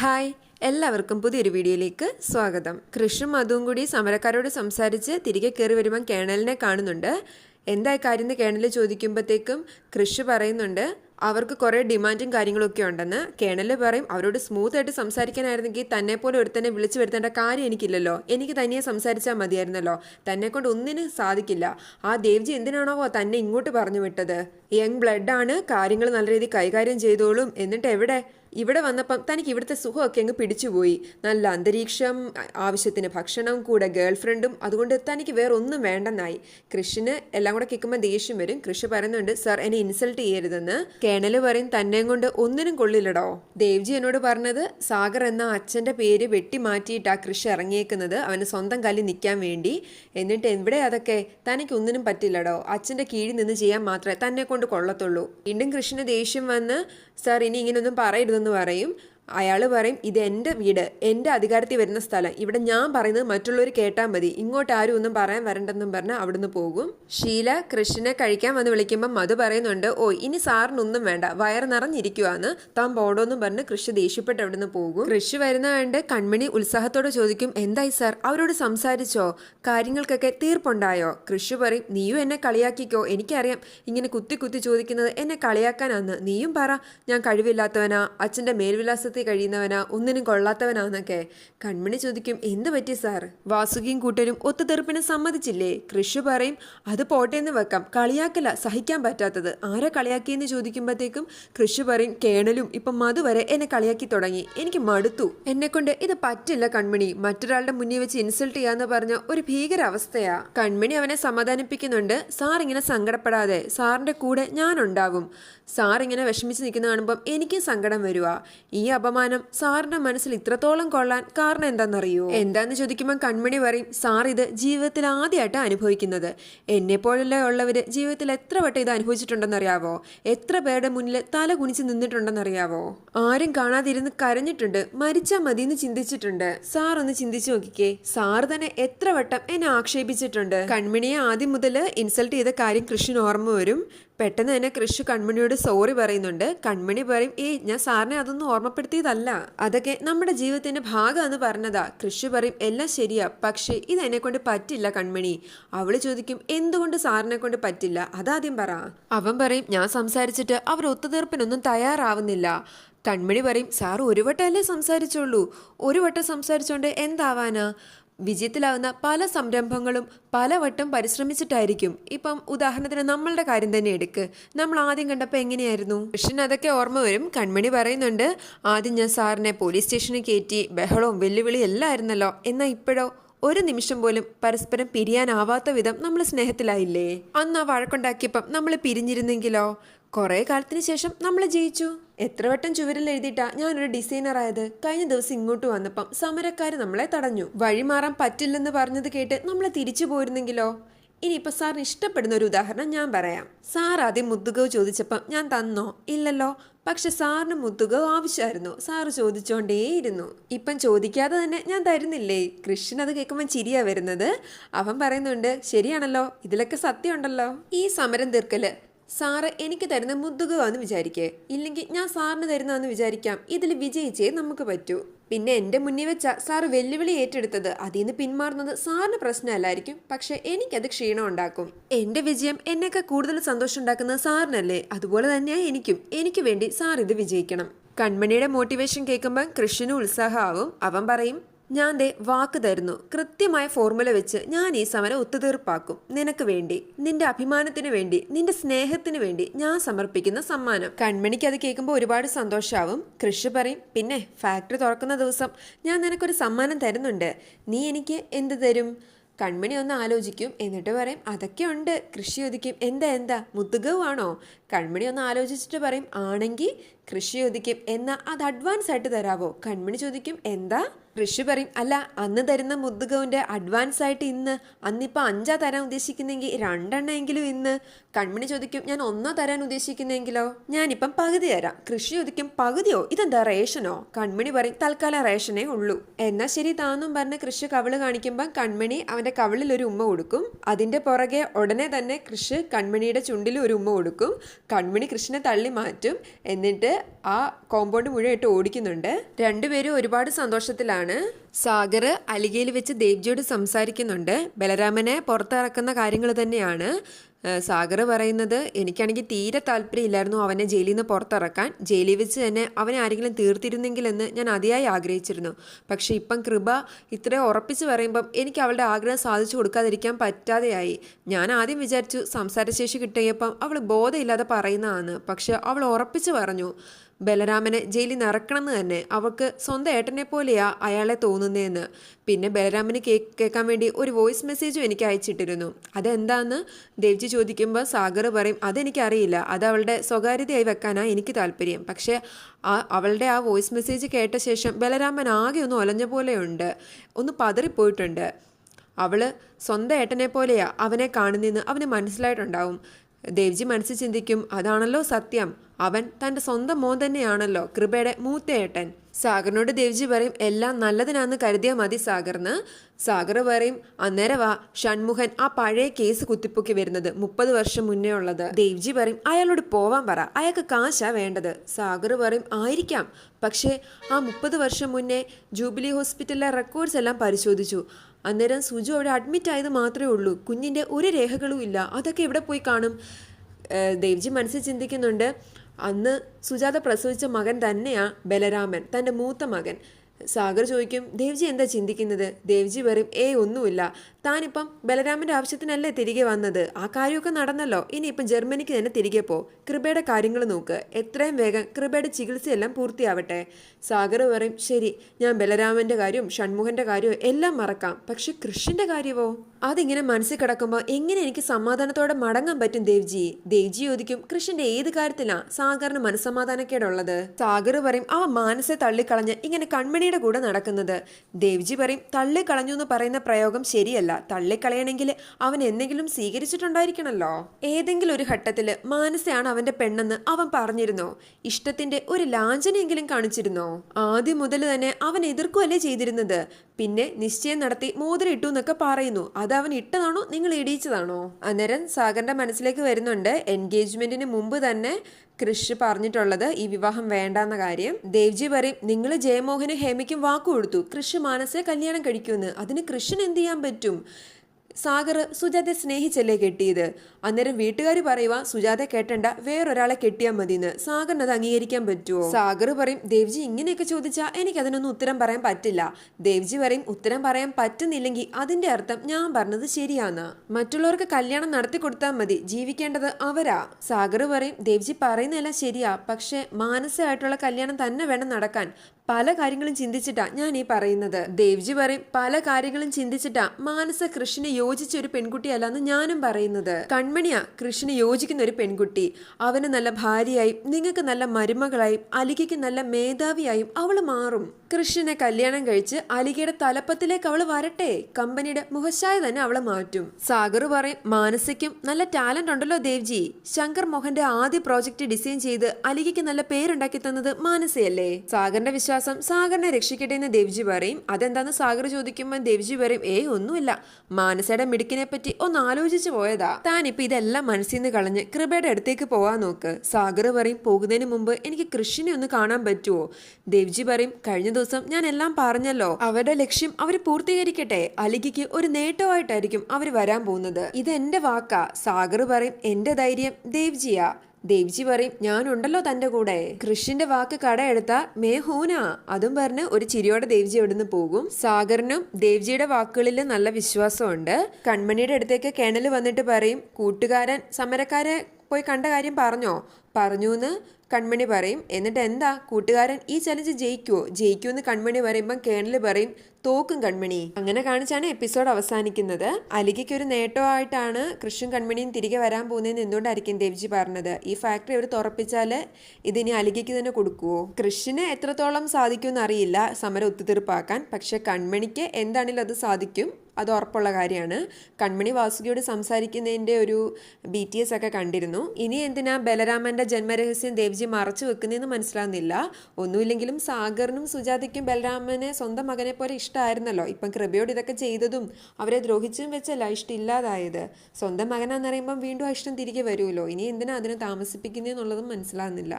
Hi എല്ലാവർക്കും പുതിയൊരു വീഡിയോയിലേക്ക് സ്വാഗതം. കൃഷും അതും കൂടി സമരക്കാരോട് സംസാരിച്ച് തിരികെ കയറി വരുമ്പം കേണലിനെ കാണുന്നുണ്ട്. എന്താ കാര്യം എന്ന് കേണൽ ചോദിക്കുമ്പോഴത്തേക്കും കൃഷി പറയുന്നുണ്ട് അവർക്ക് കുറേ ഡിമാൻഡും കാര്യങ്ങളൊക്കെ ഉണ്ടെന്ന്. കേണൽ പറയും അവരോട് സ്മൂത്ത് ആയിട്ട് സംസാരിക്കാനായിരുന്നെങ്കിൽ തന്നെ പോലെ ഒരുത്തനെ വിളിച്ചു വരുത്തേണ്ട കാര്യം എനിക്കില്ലല്ലോ. എനിക്ക് തനിയെ സംസാരിച്ചാൽ മതിയായിരുന്നല്ലോ. തന്നെ കൊണ്ട് ഒന്നിനും സാധിക്കില്ല. ആ ദേവ്ജി എന്തിനാണോ തന്നെ ഇങ്ങോട്ട് പറഞ്ഞു വിട്ടത്? യങ് ബ്ലഡാണ് കാര്യങ്ങൾ നല്ല രീതിയിൽ കൈകാര്യം ചെയ്തോളും. എന്നിട്ട് എവിടെ? ഇവിടെ വന്നപ്പം തനിക്ക് ഇവിടുത്തെ സുഖമൊക്കെ അങ്ങ് പിടിച്ചുപോയി. നല്ല അന്തരീക്ഷം ആവശ്യത്തിന് ഭക്ഷണം കൂടെ ഗേൾ ഫ്രണ്ടും അതുകൊണ്ട് തനിക്ക് വേറെ ഒന്നും വേണ്ടെന്നായി. കൃഷിന് എല്ലാം കൂടെ കേൾക്കുമ്പോൾ ദേഷ്യം വരും. കൃഷി പറയുന്നുണ്ട് സർ എന്നെ ഇൻസൾട്ട് ചെയ്യരുതെന്ന്. കേണൽ പറയും തന്നെ കൊണ്ട് ഒന്നിനും കൊള്ളില്ലടോ. ദേവ്ജി എന്നോട് പറഞ്ഞത് സാഗർ എന്ന അച്ഛന്റെ പേര് വെട്ടി മാറ്റിയിട്ട് ആ കൃഷി ഇറങ്ങിയേക്കുന്നത്. അവന് സ്വന്തം കാലിൽ നിൽക്കാൻ വേണ്ടി. എന്നിട്ട് എവിടെ അതൊക്കെ? തനിക്ക് ഒന്നിനും പറ്റില്ലടോ. അച്ഛന്റെ കീഴിൽ നിന്ന് ചെയ്യാൻ മാത്രമേ തന്നെ കൊണ്ട് കൊള്ളത്തുള്ളൂ. വീണ്ടും കൃഷിന് ദേഷ്യം വന്ന് സാർ ഇനി ഇങ്ങനൊന്നും പറയരുതെന്ന് പറയും. അയാൾ പറയും ഇത് എന്റെ വീട് എന്റെ അധികാരത്തിൽ വരുന്ന സ്ഥലം. ഇവിടെ ഞാൻ പറയുന്നത് മറ്റുള്ളവർ കേട്ടാൽ മതി. ഇങ്ങോട്ട് ആരും ഒന്നും പറയാൻ വരണ്ടെന്നും പറഞ്ഞ് അവിടുന്ന് പോകും. ഷീല കൃഷ്ണനെ കഴിക്കാൻ വന്ന് വിളിക്കുമ്പോൾ മധു പറയുന്നുണ്ട് ഓ ഇനി സാറിനൊന്നും വേണ്ട. വയറ് നിറഞ്ഞിരിക്കുവാന്ന്. താൻ പോടോന്നും പറഞ്ഞ് കൃഷി ദേഷ്യപ്പെട്ട് അവിടുന്ന് പോകും. കൃഷി വരുന്ന കണ്ട് കൺമണി ഉത്സാഹത്തോടെ ചോദിക്കും എന്തായി സാർ? അവരോട് സംസാരിച്ചോ? കാര്യങ്ങൾക്കൊക്കെ തീർപ്പുണ്ടായോ? കൃഷി പറയും നീയും എന്നെ കളിയാക്കിക്കോ. എനിക്കറിയാം ഇങ്ങനെ കുത്തി കുത്തി ചോദിക്കുന്നത് എന്നെ കളിയാക്കാനാന്ന്. നീയും പറ. ഞാൻ കഴിവില്ലാത്തവനാ. അച്ഛന്റെ മേൽവിലാസത്തിൽ കഴിയുന്നവനാ ഒന്നിനും കൊള്ളാത്തവനാന്നൊക്കെ കൺമണി ചോദിക്കും എന്ത് പറ്റി സാർ? വാസുകിയും കൂട്ടരും ഒത്തുതീർപ്പിന് സമ്മതിച്ചില്ലേ? കൃഷി പറയും അത് പോട്ടേന്ന് വെക്കാം. കളിയാക്കല സഹിക്കാൻ പറ്റാത്തത്. ആരാ കളിയാക്കിയെന്ന് ചോദിക്കുമ്പോഴത്തേക്കും കൃഷി പറയും കേണലും ഇപ്പം മതുവരെ എന്നെ കളിയാക്കി തുടങ്ങി. എനിക്ക് മടുത്തു. എന്നെ കൊണ്ട് ഇത് പറ്റില്ല കൺമണി. മറ്റൊരാളുടെ മുന്നിൽ വെച്ച് ഇൻസൾട്ട് ചെയ്യാന്ന് പറഞ്ഞ ഒരു ഭീകരാവസ്ഥയാ. കൺമണി അവനെ സമാധാനിപ്പിക്കുന്നുണ്ട്. സാർ ഇങ്ങനെ സങ്കടപ്പെടാതെ സാറിന്റെ കൂടെ ഞാനുണ്ടാകും സാർ ഇങ്ങനെ വിഷമിച്ച് നിൽക്കുന്ന കാണുമ്പം എനിക്കും സങ്കടം വരുവാ. ഈ അപമാനം സാറിന്റെ മനസ്സിൽ ഇത്രത്തോളം കൊള്ളാൻ കാരണം എന്താണെന്നറിയോ? എന്താന്ന് ചോദിക്കുമ്പോൾ കൺമണി പറയും സാർ ഇത് ജീവിതത്തിൽ ആദ്യമായിട്ടാണ് അനുഭവിക്കുന്നത്. എന്നെ പോലുള്ള ഉള്ളവര് ജീവിതത്തിൽ എത്ര വട്ടം ഇത് അനുഭവിച്ചിട്ടുണ്ടെന്നറിയാവോ? എത്ര പേരുടെ മുന്നിൽ തല കുനിച്ച് നിന്നിട്ടുണ്ടെന്നറിയാവോ? ആരും കാണാതിരുന്ന് കരഞ്ഞിട്ടുണ്ട് മരിച്ചാൽ മതി എന്ന് ചിന്തിച്ചിട്ടുണ്ട്. സാർ ഒന്ന് ചിന്തിച്ചു നോക്കിക്കേ. സാർ തന്നെ എത്ര വട്ടം എന്നെ ആക്ഷേപിച്ചിട്ടുണ്ട്. കൺമണിയെ ആദ്യം മുതൽ ഇൻസൾട്ട് ചെയ്ത കാര്യം കൃഷ്ണൻ ഓർമ്മ വരും. പെട്ടെന്ന് തന്നെ കൃഷി കൺമണിയോട് സോറി പറയുന്നുണ്ട്. കൺമണി പറയും ഏയ് ഞാൻ സാറിനെ അതൊന്നും ഓർമ്മപ്പെടുത്തിയതല്ല. അതൊക്കെ നമ്മുടെ ജീവിതത്തിന്റെ ഭാഗമെന്ന് പറഞ്ഞതാ. കൃഷി പറയും എല്ലാം ശരിയാ പക്ഷേ ഇത് എന്നെ കൊണ്ട് പറ്റില്ല കൺമണി. അവൾ ചോദിക്കും എന്തുകൊണ്ട് സാറിനെ കൊണ്ട് പറ്റില്ല? അതാദ്യം പറ. അവൻ പറയും ഞാൻ സംസാരിച്ചിട്ട് അവർ ഒത്തുതീർപ്പിനൊന്നും തയ്യാറാവുന്നില്ല. കൺമണി പറയും സാർ ഒരു വട്ടമല്ലേ സംസാരിച്ചുള്ളൂ? ഒരു വട്ടം സംസാരിച്ചോണ്ട് എന്താവാനാ? വിജയത്തിലാവുന്ന പല സംരംഭങ്ങളും പലവട്ടം പരിശ്രമിച്ചിട്ടായിരിക്കും. ഇപ്പം ഉദാഹരണത്തിന് നമ്മളുടെ കാര്യം തന്നെ എടുക്ക്. നമ്മൾ ആദ്യം കണ്ടപ്പോൾ എങ്ങനെയായിരുന്നു? കൃഷ്ണൻ അതൊക്കെ ഓർമ്മ വരും. കൺമണി പറയുന്നുണ്ട് ആദ്യം ഞാൻ സാറിനെ പോലീസ് സ്റ്റേഷനിൽ കയറ്റി ബഹളവും വെല്ലുവിളിയും എല്ലാം ആയിരുന്നല്ലോ. എന്നാൽ ഇപ്പോഴോ? ഒരു നിമിഷം പോലും പരസ്പരം പിരിയാനാവാത്ത വിധം നമ്മൾ സ്നേഹത്തിലായില്ലേ? അന്ന് ആ വഴക്കുണ്ടാക്കിയപ്പം നമ്മൾ പിരിഞ്ഞിരുന്നെങ്കിലോ? കുറേ കാലത്തിന് ശേഷം നമ്മൾ ജയിച്ചു. എത്ര വട്ടം ചുവരിൽ എഴുതിയിട്ടാ ഞാനൊരു ഡിസൈനർ ആയത്? കഴിഞ്ഞ ദിവസം ഇങ്ങോട്ട് വന്നപ്പം സമരക്കാർ നമ്മളെ തടഞ്ഞു. വഴി മാറാൻ പറ്റില്ലെന്ന് പറഞ്ഞത് കേട്ട് നമ്മളെ തിരിച്ചു പോയിരുന്നെങ്കിലോ? ഇനിയിപ്പോൾ സാറിന് ഇഷ്ടപ്പെടുന്ന ഒരു ഉദാഹരണം ഞാൻ പറയാം. സാർ ആദ്യം മുത്തുകവ് ചോദിച്ചപ്പം ഞാൻ തന്നോ? ഇല്ലല്ലോ. പക്ഷെ സാറിന് മുത്തുകവ് ആവശ്യമായിരുന്നു. സാറ് ചോദിച്ചോണ്ടേയിരുന്നു. ഇപ്പം ചോദിക്കാതെ തന്നെ ഞാൻ തരുന്നില്ലേ? കൃഷ്ണൻ അത് കേൾക്കുമ്പോൾ ചിരിയാ വരുന്നത്. അവൻ പറയുന്നുണ്ട് ശരിയാണല്ലോ. ഇതിലൊക്കെ സത്യമുണ്ടല്ലോ. ഈ സമരം തീർക്കൽ സാറ് എനിക്ക് തരുന്ന മുതുകുവാന്ന് വിചാരിക്കേ. ഇല്ലെങ്കിൽ ഞാൻ സാറിന് തരുന്നതെന്ന് വിചാരിക്കാം. ഇതിൽ വിജയിച്ചേ നമുക്ക് പറ്റൂ. പിന്നെ എന്റെ മുന്നിൽ വെച്ച സാറ് വെല്ലുവിളി ഏറ്റെടുത്തത് അതിൽ നിന്ന് പിന്മാറുന്നത് സാറിന് പ്രശ്നമല്ലായിരിക്കും. പക്ഷെ എനിക്കത് ക്ഷീണം ഉണ്ടാക്കും. എന്റെ വിജയം എന്നെയൊക്കെ കൂടുതൽ സന്തോഷം ഉണ്ടാക്കുന്നത് സാറിനല്ലേ? അതുപോലെ തന്നെയാ എനിക്കും. എനിക്ക് വേണ്ടി സാർ ഇത് വിജയിക്കണം. കൺമണിയുടെ മോട്ടിവേഷൻ കേൾക്കുമ്പോൾ കൃഷ്ണന് ഉത്സാഹമാവും. അവൻ പറയും ഞാൻ ദേ വാക്ക് തരുന്നു. കൃത്യമായ ഫോർമുല വെച്ച് ഞാൻ ഈ സമരം ഒത്തുതീർപ്പാക്കും. നിനക്ക് വേണ്ടി നിന്റെ അഭിമാനത്തിന് വേണ്ടി നിന്റെ സ്നേഹത്തിന് വേണ്ടി ഞാൻ സമർപ്പിക്കുന്ന സമ്മാനം. കൺമണിക്ക് അത് കേൾക്കുമ്പോൾ ഒരുപാട് സന്തോഷമാവും കൃഷി പറയും പിന്നെ ഫാക്ടറി തുറക്കുന്ന ദിവസം ഞാൻ നിനക്കൊരു സമ്മാനം തരുന്നുണ്ട്. നീ എനിക്ക് എന്ത് തരും? കൺമണി ഒന്ന് ആലോചിക്കും എന്നിട്ട് പറയും അതൊക്കെ ഉണ്ട്. കൃഷി ഒതുക്കും എന്താ എന്താ? മുതുകവാണോ? കൺമണി ഒന്ന് ആലോചിച്ചിട്ട് പറയും ആണെങ്കിൽ കൃഷി ഒതുക്കും എന്നാ അത് അഡ്വാൻസ് ആയിട്ട് തരാവോ? കൺമണി ചോദിക്കും എന്താ? ഋഷി പറയും അല്ല അന്ന് തരുന്ന മുദ്ദുകവിന്റെ അഡ്വാൻസ് ആയിട്ട് ഇന്ന് അന്നിപ്പോൾ അഞ്ചാ തരാൻ ഉദ്ദേശിക്കുന്നെങ്കിൽ രണ്ടെണ്ണമെങ്കിലും ഇന്ന് കൺമണി ചോദിക്കും ഞാൻ ഒന്നോ തരാൻ ഉദ്ദേശിക്കുന്നെങ്കിലോ? ഞാനിപ്പം പകുതി തരാം. കൃഷി ചോദിക്കും പകുതിയോ? ഇതെന്താ റേഷനോ? കൺമണി പറയും തൽക്കാലം റേഷനേ ഉള്ളൂ. എന്നാ ശരി താന്നും പറഞ്ഞ് കൃഷി കവിൾ കാണിക്കുമ്പോൾ കൺമണി അവന്റെ കവിളിൽ ഒരു ഉമ്മ കൊടുക്കും. അതിന്റെ പുറകെ ഉടനെ തന്നെ കൃഷി കൺമണിയുടെ ചുണ്ടിൽ ഒരു ഉമ്മ കൊടുക്കും. കൺമണി കൃഷിനെ തള്ളി മാറ്റും. എന്നിട്ട് ആ കോമ്പൗണ്ട് മുഴുവൻ ഇട്ട് ഓടിക്കുന്നുണ്ട്. രണ്ടുപേരും ഒരുപാട് സന്തോഷത്തിലാണ്. സാഗർ അലികയിൽ വെച്ച് ദേവ്ജിയോട് സംസാരിക്കുന്നുണ്ട്. ബലരാമനെ പുറത്തിറക്കുന്ന കാര്യങ്ങൾ തന്നെയാണ്. സാഗർ പറയുന്നത് എനിക്കാണെങ്കിൽ തീരെ താല്പര്യമില്ലായിരുന്നു അവനെ ജയിലിൽ നിന്ന് പുറത്തിറക്കാൻ. ജയിലിൽ വെച്ച് തന്നെ അവനെ ആരെങ്കിലും തീർത്തിരുന്നെങ്കിലെന്ന് ഞാൻ അതിയായി ആഗ്രഹിച്ചിരുന്നു. പക്ഷേ ഇപ്പം കൃപ ഇത്രയും ഉറപ്പിച്ച് പറയുമ്പം എനിക്ക് അവളുടെ ആഗ്രഹം സാധിച്ചു കൊടുക്കാതിരിക്കാൻ പറ്റാതെയായി. ഞാൻ ആദ്യം വിചാരിച്ചു സംസാരശേഷി കിട്ടിയപ്പം അവൾ ബോധമില്ലാതെ പറയുന്നതാണ്. പക്ഷെ അവൾ ഉറപ്പിച്ച് പറഞ്ഞു ബലരാമനെ ജയിലിൽ നിന്ന് ഇറക്കണമെന്ന് തന്നെ അവൾക്ക് സ്വന്തം ഏട്ടനെ പോലെയാ അയാളെ തോന്നുന്നതെന്ന് പിന്നെ ബലരാമന് കേ കേൾക്കാൻ വേണ്ടി ഒരു വോയിസ് മെസ്സേജും എനിക്ക് അയച്ചിട്ടിരുന്നു. അതെന്താന്ന്? ദേവ്ജി ചോദിക്കുമ്പോൾ സാഗർ പറയും അതെനിക്കറിയില്ല. അത് അവളുടെ സ്വകാര്യതയായി വെക്കാനാണ് എനിക്ക് താല്പര്യം. പക്ഷേ ആ അവളുടെ ആ വോയിസ് മെസ്സേജ് കേട്ട ശേഷം ബലരാമൻ ആകെ ഒന്ന് ഒലഞ്ഞ പോലെയുണ്ട്. ഒന്ന് പതറിപ്പോയിട്ടുണ്ട്. അവൾ സ്വന്തം ഏട്ടനെ പോലെയാ അവനെ കാണുന്നതെന്ന് അവന് മനസ്സിലായിട്ടുണ്ടാവും. ദേവ്ജി മനസ്സിൽ ചിന്തിക്കും അതാണല്ലോ സത്യം. അവൻ തന്റെ സ്വന്തം മോൻ തന്നെയാണല്ലോ കൃപയുടെ മൂത്തയേട്ടൻ. സാഗറിനോട് ദേവ്ജി പറയും എല്ലാം നല്ലതിനാന്ന് കരുതിയാൽ മതി സാഗറിന്. സാഗർ പറയും അന്നേരവാ ഷൺമുഖൻ ആ പഴയ കേസ് കുത്തിപ്പൊക്കി വരുന്നത് മുപ്പത് വർഷം മുന്നേ ഉള്ളത്. ദേവ്ജി പറയും അയാളോട് പോവാൻ പറ അയാൾക്ക് കാശാ വേണ്ടത്. സാഗർ പറയും ആയിരിക്കാം പക്ഷേ ആ മുപ്പത് വർഷം മുന്നേ ജൂബിലി ഹോസ്പിറ്റലിലെ റെക്കോർഡ്സ് എല്ലാം പരിശോധിച്ചു. അന്നേരം സുജു അവിടെ അഡ്മിറ്റ് ആയത് മാത്രമേ ഉള്ളൂ. കുഞ്ഞിന്റെ ഒരു രേഖകളും ഇല്ല. അതൊക്കെ എവിടെ പോയി കാണും? ദേവ്ജി മനസ്സിൽ ചിന്തിക്കുന്നുണ്ട് അന്ന് സുജാത പ്രസവിച്ച മകൻ തന്നെയാ ബലരാമൻ തന്റെ മൂത്ത മകൻ. സാഗർ ചോദിക്കും ദേവ്ജി എന്താ ചിന്തിക്കുന്നത്? ദേവ്ജി പറയും ഏ ഒന്നുമില്ല. താനിപ്പം ബലരാമന്റെ ആവശ്യത്തിനല്ലേ തിരികെ വന്നത്? ആ കാര്യമൊക്കെ നടന്നല്ലോ. ഇനി ഇനിയിപ്പം ജർമ്മനിക്ക് തന്നെ തിരികെ പോ. കൃപയുടെ കാര്യങ്ങൾ നോക്ക്. എത്രയും വേഗം കൃപയുടെ ചികിത്സയെല്ലാം പൂർത്തിയാവട്ടെ. സാഗർ പറയും ശരി ഞാൻ ബലരാമന്റെ കാര്യവും ഷൺമുഖന്റെ കാര്യവും എല്ലാം മറക്കാം. പക്ഷെ കൃഷിന്റെ കാര്യമോ അതിങ്ങനെ മനസ്സിൽ കിടക്കുമ്പോൾ എങ്ങനെ എനിക്ക് സമാധാനത്തോടെ മടങ്ങാൻ പറ്റും ദേവ്ജി? ദേവ്ജി ചോദിക്കും കൃഷിന്റെ ഏത് കാര്യത്തിലാ സാഗറിന് മനസ്സമാധാനക്കേടുള്ളത്? സാഗർ പറയും അവ മാനസെ തള്ളിക്കളഞ്ഞ് ഇങ്ങനെ കൺമണിയുടെ കൂടെ നടക്കുന്നത്. ദേവ്ജി പറയും തള്ളിക്കളഞ്ഞു എന്ന് പറയുന്ന പ്രയോഗം ശരിയല്ല. തള്ളിക്കളയണമെങ്കിൽ അവൻ എന്തെങ്കിലും സ്വീകരിച്ചിട്ടുണ്ടായിരിക്കണല്ലോ. ഏതെങ്കിലും ഒരു ഘട്ടത്തിൽ മാനസയാണ് അവന്റെ പെണ്ണെന്ന് അവൻ പറഞ്ഞിരുന്നോ. ഇഷ്ടത്തിന്റെ ഒരു ലാഞ്ചനെങ്കിലും കാണിച്ചിരുന്നോ. ആദ്യം മുതൽ തന്നെ അവൻ എതിർക്കുകയല്ലേ ചെയ്തിരുന്നത്. പിന്നെ നിശ്ചയം നടത്തി മോതിരം ഇട്ടു എന്നൊക്കെ പറയുന്നു. അത് അവൻ ഇട്ടതാണോ? നിങ്ങൾ ഇടിയിച്ചതാണോ? അന്നേരം സാഗറിന്റെ മനസ്സിലേക്ക് വരുന്നുണ്ട് എൻഗേജ്മെന്റിന് മുമ്പ് തന്നെ കൃഷ് പറഞ്ഞിട്ടുള്ളത് ഈ വിവാഹം വേണ്ടെന്ന കാര്യം. ദേവ്ജി പറയും നിങ്ങൾ ജയമോഹന് ഹേമയ്ക്കും വാക്കു കൊടുത്തു. കൃഷ് മാനസെ കല്യാണം കഴിക്കുമെന്ന്. അതിന് കൃഷ്ണൻ എന്ത് ചെയ്യാൻ പറ്റും? സാഗർ സുജാതയെ സ്നേഹിച്ചല്ലേ കെട്ടിയത്? അന്നേരം വീട്ടുകാർ പറയുക സുജാത കേട്ടണ്ട വേറൊരാളെ കെട്ടിയാൽ മതിന്ന്. സാഗറിന് അത് അംഗീകരിക്കാൻ പറ്റുമോ സാഗർ പറയും ദേവ്ജി ഇങ്ങനെയൊക്കെ ചോദിച്ചാൽ എനിക്ക് അതിനൊന്നും ഉത്തരം പറയാൻ പറ്റില്ല. ദേവ്ജി പറയും ഉത്തരം പറയാൻ പറ്റുന്നില്ലെങ്കിൽ അതിന്റെ അർത്ഥം ഞാൻ പറഞ്ഞത് ശരിയാന്ന്. മറ്റുള്ളവർക്ക് കല്യാണം നടത്തി കൊടുത്താൽ മതി ജീവിക്കേണ്ടത് അവരാ. സാഗർ പറയും ദേവ്ജി പറയുന്നതെല്ലാം ശരിയാ പക്ഷെ മാനസികമായിട്ടുള്ള കല്യാണം തന്നെ വേണം നടക്കാൻ. പല കാര്യങ്ങളും ചിന്തിച്ചിട്ടാ ഞാൻ ഈ പറയുന്നത്. ദേവ്ജി പറയും പല കാര്യങ്ങളും ചിന്തിച്ചിട്ടാ മാനസ കൃഷിന് യോജിച്ച ഒരു പെൺകുട്ടിയല്ല എന്ന് ഞാനും പറയുന്നത്. കൺമണിയാ കൃഷിന് യോജിക്കുന്ന ഒരു പെൺകുട്ടി. അവന് നല്ല ഭാര്യയായും നിങ്ങൾക്ക് നല്ല മരുമകളായും അലികയ്ക്ക് നല്ല മേധാവിയായും അവൾ മാറും. കൃഷ്ണനെ കല്യാണം കഴിച്ച് അലികയുടെ തലപ്പത്തിലേക്ക് അവൾ വരട്ടെ. കമ്പനിയുടെ മുഖശായ തന്നെ അവളെ മാറ്റും. സാഗർ പറയും മാനസിക്കും നല്ല ടാലന്റ് ഉണ്ടല്ലോ ദേവ്ജി. ശങ്കർ മോഹന്റെ ആദ്യ പ്രോജക്റ്റ് ഡിസൈൻ ചെയ്ത് അലികയ്ക്ക് നല്ല പേരുണ്ടാക്കി തന്നത് മാനസയല്ലേ? സാഗറിന്റെ വിശ്വാസം സാഗറിനെ രക്ഷിക്കട്ടെ എന്ന് ദേവ്ജി പറയും. അതെന്താന്ന് സാഗർ ചോദിക്കുമ്പോൾ ദേവ്ജി പറയും ഏ ഒന്നുമില്ല. മാനസയുടെ മിടുക്കിനെ പറ്റി ഒന്ന് ആലോചിച്ചു പോയതാ. താൻ ഇപ്പൊ ഇതെല്ലാം മനസ്സിൽ നിന്ന് കളഞ്ഞ് കൃപയുടെ അടുത്തേക്ക് പോവാൻ നോക്ക്. സാഗർ പറയും പോകുന്നതിന് മുമ്പ് എനിക്ക് കൃഷിനെ ഒന്ന് കാണാൻ പറ്റുമോ ദേവ്ജി പറയും കഴിഞ്ഞ ദിവസം ഞാൻ എല്ലാം പറഞ്ഞല്ലോ. അവരുടെ ലക്ഷ്യം അവർ പൂർത്തീകരിക്കട്ടെ. അലികിക്ക് ഒരു നേട്ടമായിട്ടായിരിക്കും അവർ വരാൻ പോകുന്നത്. ഇത് എന്റെ വാക്കാ. സാഗർ പറയും എന്റെ ധൈര്യം ദേവ്ജിയാ. ദേവ്ജി പറയും ഞാനുണ്ടല്ലോ തന്റെ കൂടെ. കൃഷിന്റെ വാക്ക് കടയെടുത്ത മേ ഹൂന. അതും പറഞ്ഞ് ഒരു ചിരിയോടെ ദേവ്ജി അവിടുന്ന് പോകും. സാഗറിനും ദേവ്ജിയുടെ വാക്കുകളിൽ നല്ല വിശ്വാസമുണ്ട്. കൺമണിയുടെ അടുത്തേക്ക് കിണൽ വന്നിട്ട് പറയും കൂട്ടുകാരൻ സമരക്കാരെ പോയി കണ്ട കാര്യം പറഞ്ഞോ? പറഞ്ഞുന്ന് കൺമണി പറയും. എന്നിട്ട് എന്താ കൂട്ടുകാരൻ ഈ ചലഞ്ച് ജയിക്കുവോ? ജയിക്കുമെന്ന് കൺമണി പറയുമ്പം കേണൽ പറയും തോക്കും കൺമണി. അങ്ങനെ കാണിച്ചാണ് എപ്പിസോഡ് അവസാനിക്കുന്നത്. അലികയ്ക്ക് ഒരു നേട്ടമായിട്ടാണ് കൃഷ്ണൻ കൺമണിയും തിരികെ വരാൻ പോകുന്നതെന്ന് എന്തുകൊണ്ടായിരിക്കും ദേവ്ജി പറഞ്ഞത്? ഈ ഫാക്ടറി അവർ തുറപ്പിച്ചാൽ ഇതിനി അലികയ്ക്ക് തന്നെ കൊടുക്കുവോ? കൃഷിന് എത്രത്തോളം സാധിക്കുമെന്ന് അറിയില്ല. സമരം ഒത്തുതീർപ്പാക്കാൻ. പക്ഷെ കൺമണിക്ക് എന്താണെങ്കിലും അത് സാധിക്കും. അത് ഉറപ്പുള്ള കാര്യമാണ്. കൺമണി വാസുകിയോട് സംസാരിക്കുന്നതിന്റെ ഒരു ബി ടി എസ് ഒക്കെ കണ്ടിരുന്നു. ഇനി എന്തിനാ ബലരാമന്റെ ജന്മരഹസ്യം ദേവ്ജി മറച്ചു വെക്കുന്നതെന്ന് മനസ്സിലാകുന്നില്ല ഒന്നുമില്ലെങ്കിലും സാഗറിനും സുജാതയ്ക്കും ബലരാമനെ സ്വന്തം മകനെ പോലെ ഇഷ്ടമായിരുന്നല്ലോ ഇപ്പം കൃപയോട് ഇതൊക്കെ ചെയ്തതും അവരെ ദ്രോഹിച്ചും വെച്ചല്ല ഇഷ്ടം ഇല്ലാതായത് സ്വന്തം മകനാന്ന് പറയുമ്പം വീണ്ടും ആ ഇഷ്ടം തിരികെ വരുമല്ലോ. ഇനി എന്തിനാ അതിനെ താമസിപ്പിക്കുന്നതെന്നുള്ളതും മനസ്സിലാവുന്നില്ല.